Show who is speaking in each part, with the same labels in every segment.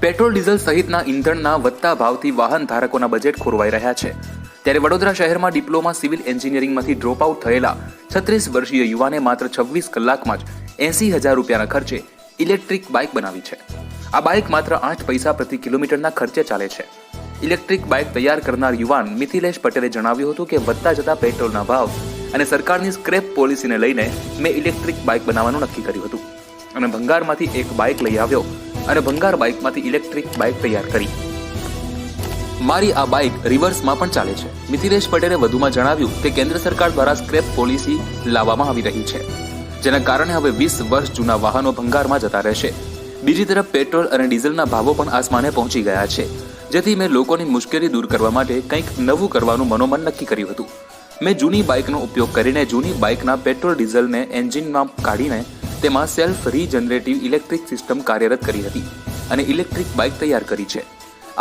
Speaker 1: Petrol, diesel સહિતના ઇંધણના વધતા ભાવથી વાહન ધારકોના બજેટ ખોરવાઈ રહ્યા છે. ત્યારે વડોદરા શહેરમાં ડિપ્લોમા સિવિલ એન્જિનિયરિંગમાંથી ડ્રોપ આઉટ થયેલા છત્રીસ વર્ષીય યુવાને માત્ર છવ્વીસ કલાકમાં જ એસી હજાર રૂપિયાના ખર્ચે ઇલેક્ટ્રિક બાઇક બનાવી છે. આ બાઇક માત્ર આઠ પૈસા પ્રતિ કિલોમીટરના ખર્ચે ચાલે છે. ઇલેક્ટ્રિક બાઇક તૈયાર કરનાર યુવાન મિથિલેશ પટેલે જણાવ્યું હતું કે વધતા જતા પેટ્રોલના ભાવ અને સરકારની સ્ક્રેપ પોલિસીને લઈને મેં ઇલેક્ટ્રિક બાઇક બનાવવાનું નક્કી કર્યું હતું. અને ભંગારમાંથી એક બાઇક લઈ આવ્યો. અને ભંગાર બાઇકમાંથી ઇલેક્ટ્રિક બાઇક તૈયાર કરી. મારી આ બાઇક રિવર્સમાં પણ ચાલે છે. મિથિલેશ પટેલે વધુમાં જણાવ્યું કે કેન્દ્ર સરકાર દ્વારા સ્ક્રેપ પોલિસી લાવવામાં આવી રહી છે, જેના કારણે હવે વીસ વર્ષ જૂના વાહનો ભંગારમાં જતા રહેશે. બીજી તરફ પેટ્રોલ અને ડીઝલના ભાવો પણ આસમાને પહોંચી ગયા છે, જેથી મેં લોકોની મુશ્કેલી દૂર કરવા માટે કંઈક નવું કરવાનું મનોમન નક્કી કર્યું હતું. મેં જૂની બાઇકનો ઉપયોગ કરીને જૂની બાઇકના પેટ્રોલ ડીઝલને એન્જિનમાં કાઢીને તેમાં સેલ્ફ રીજનરેટિવ ઇલેક્ટ્રિક સિસ્ટમ કાર્યરત કરી હતી અને ઇલેક્ટ્રિક બાઇક તૈયાર કરી છે.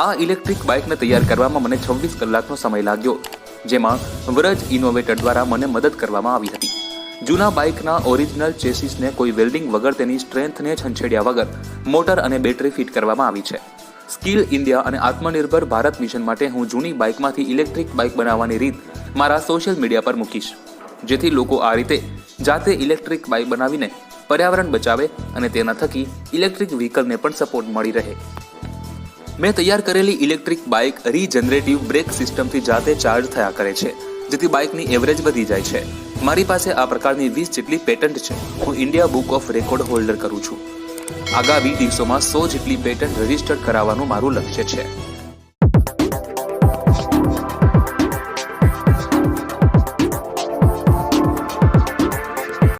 Speaker 1: આ ઇલેક્ટ્રિક બાઇકને તૈયાર કરવામાં મને છવ્વીસ કલાકનો સમય લાગ્યો, જેમાં વ્રજ ઇનોવેટર દ્વારા મને મદદ કરવામાં આવી હતી. જૂના બાઇકના ઓરિજિનલ ચેસિસને કોઈ વેલ્ડિંગ વગર તેની સ્ટ્રેન્થને છંછેડ્યા વગર મોટર અને બેટરી ફિટ કરવામાં આવી છે. સ્કિલ ઇન્ડિયા અને આત્મનિર્ભર ભારત મિશન માટે હું જૂની બાઇકમાંથી ઇલેક્ટ્રિક બાઇક બનાવવાની રીત મારા સોશિયલ મીડિયા પર મૂકીશ, જેથી લોકો આ રીતે જાતે ઇલેક્ટ્રિક બાઇક બનાવીને પર્યાવરણ બચાવે અને તેના થકી ઇલેક્ટ્રિક વ્હીકલને પણ સપોર્ટ મળી રહે. મેં તૈયાર કરેલી ઇલેક્ટ્રિક બાઇક રીજનરેટિવ બ્રેક સિસ્ટમથી જાતે ચાર્જ થયા કરે છે, જેથી બાઇકની એવરેજ વધી જાય છે. મારી પાસે આ પ્રકારની વીસ જેટલી પેટન્ટ છે. હું India book of record holder કરું છું. આગામી દિવસોમાં સો જેટલી પેટન્ટ રજીસ્ટર્ડ કરાવવાનું મારું લક્ષ્ય છે.